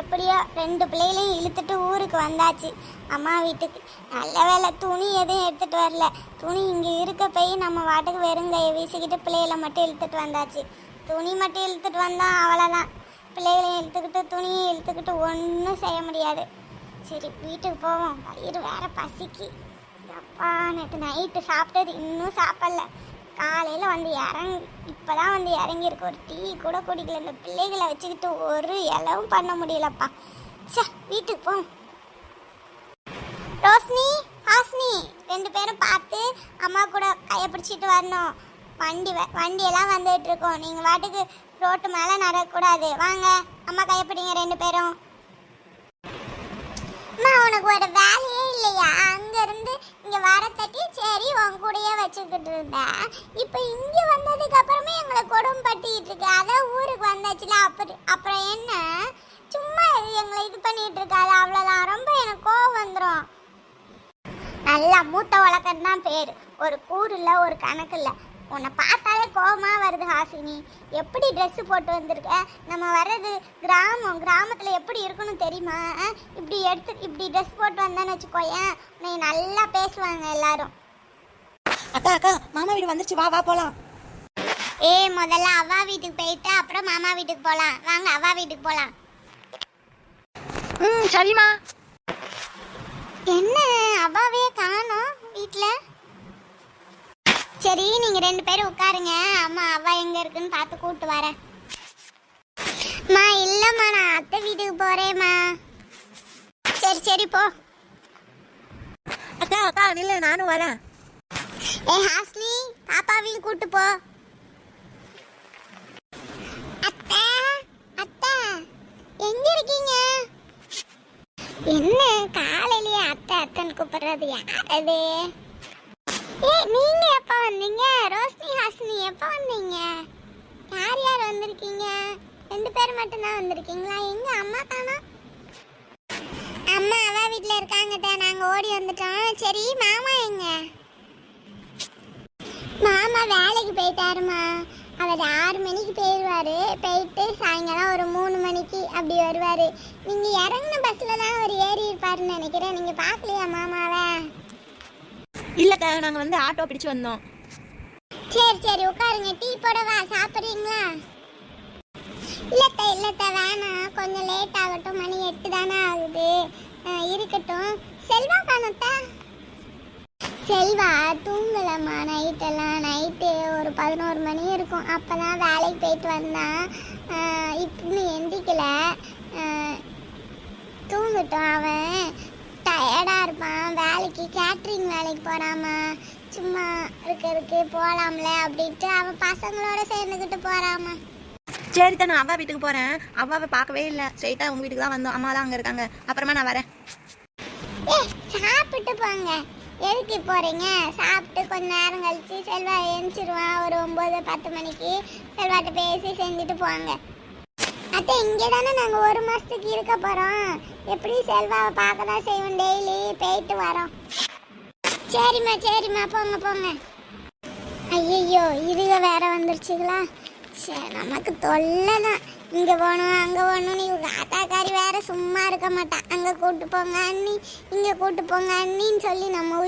எப்படியோ ரெண்டு பிள்ளைகளையும் இழுத்துட்டு ஊருக்கு வந்தாச்சு. அம்மா வீட்டுக்கு. நல்ல வேலை துணி எதுவும் எடுத்துகிட்டு வரல. துணி இங்கே இருக்க போய் நம்ம வாட்டுக்கு வெறுங்கையை வீசிக்கிட்டு பிள்ளைகளை மட்டும் இழுத்துட்டு வந்தாச்சு. துணி மட்டும் இழுத்துட்டு வந்தால் அவ்வளோதான் பிள்ளைகளையும் இழுத்துக்கிட்டு துணியை இழுத்துக்கிட்டு ஒன்றும் செய்ய முடியாது. சரி வீட்டுக்கு போவோம். வயிறு வேற பசிக்கு. அப்பா நேற்று நைட்டு சாப்பிட்டது இன்னும் சாப்பிடல. காலையில் வந்து இறங்கி இப்போ தான் வந்து இறங்கியிருக்கு. ஒரு டீ கூட குடிக்கல. இந்த பிள்ளைகளை வச்சுக்கிட்டு ஒரு இலவும் பண்ண முடியலப்பா. சே வீட்டுக்கு போ. ரோஷினி ஹாஸ்னி ரெண்டு பேரும் பார்த்து அம்மா கூட கையை பிடிச்சிட்டு வரணும். வண்டி வ- வண்டியெல்லாம் வந்துட்டு இருக்கோம். நீங்கள் வாட்டுக்கு ரோட்டு மேலே நடக்கக்கூடாது. வாங்க அம்மா கையை பிடிங்க ரெண்டு பேரும். அம்மா உனக்கு ஒரு வேலையே இல்லையா? அங்க இருந்து இங்க வர தட்டி சரி உன் கூடயே வச்சுக்கிட்டு இருந்தேன். இப்போ இங்கே வந்ததுக்கு அப்புறமே எங்களை கொடும்பட்டிட்டு இருக்கு. அதான் ஊருக்கு வந்தாச்சுல அப்புறம் அப்புறம் என்ன? சும்மா இது எங்களை இது பண்ணிட்டு இருக்காது அவ்வளோதான் ரொம்ப எனக்கு கோவம் வந்துடும் நல்லா மூத்த வழக்கம் தான் பேர். ஒரு கூறு இல்லை ஒரு கணக்கு இல்லை. உன்னை பார்த்தாலே கோபமாக வருது ஹாசினி. எப்படி ட்ரெஸ்ஸு போட்டு வந்திருக்க? நம்ம வர்றது கிராமம். கிராமத்தில் எப்படி இருக்கணும் தெரியுமா? இப்படி எடுத்து இப்படி ட்ரெஸ் போட்டு வந்தேன்னு வச்சுக்கோயேன். உன்னை நல்லா பேசுவாங்க எல்லாரும். அக்கா அக்கா மாமா வீடு வந்துருச்சு. வா வா போலாம். ஏ முதல்ல அவ்வா வீட்டுக்கு போயிட்டு அப்புறம் மாமா வீட்டுக்கு போகலாம் வாங்க அவ்வா வீட்டுக்கு போகலாம் ம் சரிம்மா. என்ன அவ்வாவே காணோம் வீட்டில் சரி நீங்க ரெண்டு பேரும் உட்காருங்க. அம்மா அவ்வா எங்க இருக்குன்னு பார்த்து கூட்டு வரேன். மா இல்லம்மா நான் அத்தை வீட்டுக்கு போறேம்மா. சரி சரி போ. அக்கா அக்கா நில்ல நானும் வரேன். ஏ ஹாஸ்னி பாப்பாவையும் கூட்டு போ. அத்தை அத்தை எங்க இருக்கீங்க? என்ன காலையிலேயே அத்தை அத்தைன்னு கூப்பிடுறது யார் அது ஏ நீங்க எப்ப வந்தீங்க? ரோஷினி ஹாஸ்னி எப்ப வந்தீங்க? யார் யார் வந்திருக்கீங்க? ரெண்டு பேர் மட்டும்தான் வந்திருக்கீங்களா? எங்க அம்மா தானா? அம்மா அவ வீட்டில் இருக்காங்க நாங்கள் நாங்க ஓடி வந்துட்டோம். சரி மாமா எங்க? மாமா வேலைக்கு போயிட்டாருமா அவர் ஆறு மணிக்கு போயிடுவாரு போயிட்டு சாயங்காலம் ஒரு மூணு மணிக்கு அப்படி வருவாரு. நீங்க இறங்கின பஸ்ல தான் அவர் ஏறி இருப்பாருன்னு நினைக்கிறேன். நீங்க பார்க்கலையா மாமாவை? இல்லக்கா நாங்க வந்து ஆட்டோ பிடிச்சு வந்தோம். சரி சரி உட்காருங்க. டீ போடவா? சாப்பிட்றீங்களா? இல்லத்த இல்லத்த வேணாம். கொஞ்சம் லேட் ஆகட்டும். மணி எட்டு தானே ஆகுது. இருக்கட்டும். செல்வா காணத்தா? செல்வா தூங்கலம்மா. நைட்டெல்லாம் நைட்டு ஒரு பதினோரு மணி இருக்கும். அப்போ தான் வேலைக்கு போயிட்டு வந்தான் இன்னும் எந்திக்கல. தூங்கட்டும் அவன். டயர்டாக இருப்பான். வேலைக்கு கேட்ரிங் வேலைக்கு போகிறாமா சும்மா இருக்கிறதுக்கு போகலாம்ல அப்படின்ட்டு அவன் பசங்களோட சேர்ந்துக்கிட்டு போகிறாமா சரி தான் அவ்வா வீட்டுக்கு போறேன். அவ்வாவை பார்க்கவே இல்லை. ஸ்ட்ரைட்டா உங்க வீட்டுக்கு தான் வந்தோம். அம்மா தான் அங்க இருக்காங்க. அப்புறமா நான் வரேன். ஏ சாப்பிட்டு போங்க. எதுக்கு போகிறீங்க சாப்பிட்டு கொஞ்ச நேரம் கழிச்சு செல்வா எழுந்திருவான் ஒரு ஒம்பது பத்து மணிக்கு செல்வாட்ட பேசி செஞ்சுட்டு போங்க அத்தை இங்கே தானே நாங்கள் ஒரு மாதத்துக்கு இருக்க போகிறோம் எப்படி செல்வாவை பார்க்க தான் செய்வோம் டெய்லி? போயிட்டு வரோம். சரிம்மா சரிம்மா. போங்க போங்க. ஐயோ இதுக வேற வந்துருச்சுங்களா சரி நமக்கு தொல்லை தான் இங்கே போகணும் அங்கே போகணும்னு இவங்க ஆத்தாக்காரி வேற சும்மா இருக்க மாட்டான் அங்கே கூட்டு போங்க அண்ணி. இங்கே கூட்டு போங்க அண்ணின்னு சொல்லி நம்ம